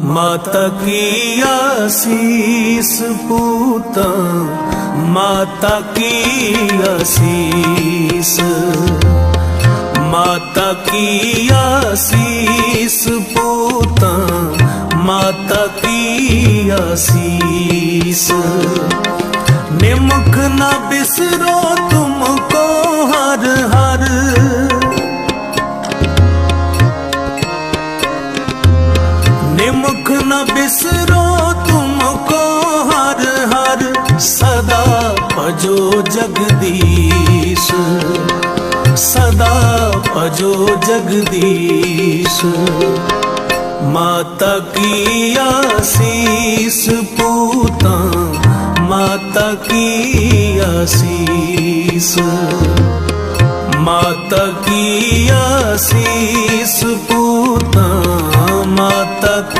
ਮਾਤਾ ਕੀ ਆਸੀਸ ਪੂਤਾ, ਮਾਤਾ ਕੀ ਆਸੀਸ ਮਾਤਾ ਕੀ ਆਸੀਸ ਪੂਤਾ, ਮਾਤਾ ਕੀ ਆਸੀਸ ਨਿਮਕ ਨਾ ਬਿਸਰੋ निमुख न बिसरो तुमको हर हर सदा भजो जगदीश सदा भजो जगदीश माता की आशीष पूता माता की आशीष माता की आशीष